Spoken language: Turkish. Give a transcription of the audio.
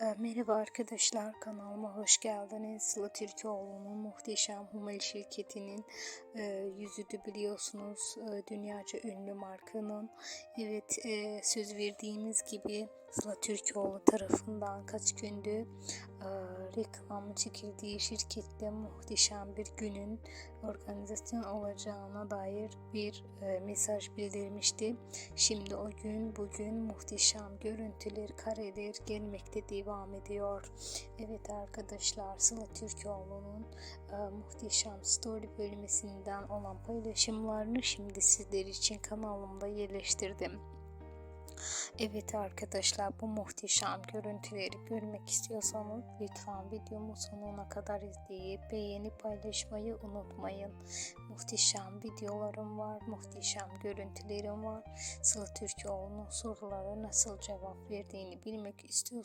Ee, Merhaba arkadaşlar kanalıma hoş geldiniz. Sıla Türkoğlu'nun muhteşem Hummel şirketinin e, yüzüdü biliyorsunuz e, dünyaca ünlü markanın. Evet e, söz verdiğimiz gibi Sıla Türkoğlu tarafından kaç gündü e, reklamı çekildiği şirkette muhteşem bir günün organizasyon olacağına dair bir e, mesaj bildirmişti. Şimdi o gün bugün muhteşem görüntüler, kareler gelmekte devam ediyor. Evet arkadaşlar Sıla Türkoğlu'nun e, muhteşem story bölmesinden olan paylaşımlarını şimdi sizler için kanalımda yerleştirdim. Evet arkadaşlar bu muhteşem görüntüleri görmek istiyorsanız lütfen videomu sonuna kadar izleyip beğenip paylaşmayı unutmayın. Muhteşem videolarım var, muhteşem görüntülerim var. Sıla Türkoğlu'nun sorulara nasıl cevap verdiğini bilmek istiyorsanız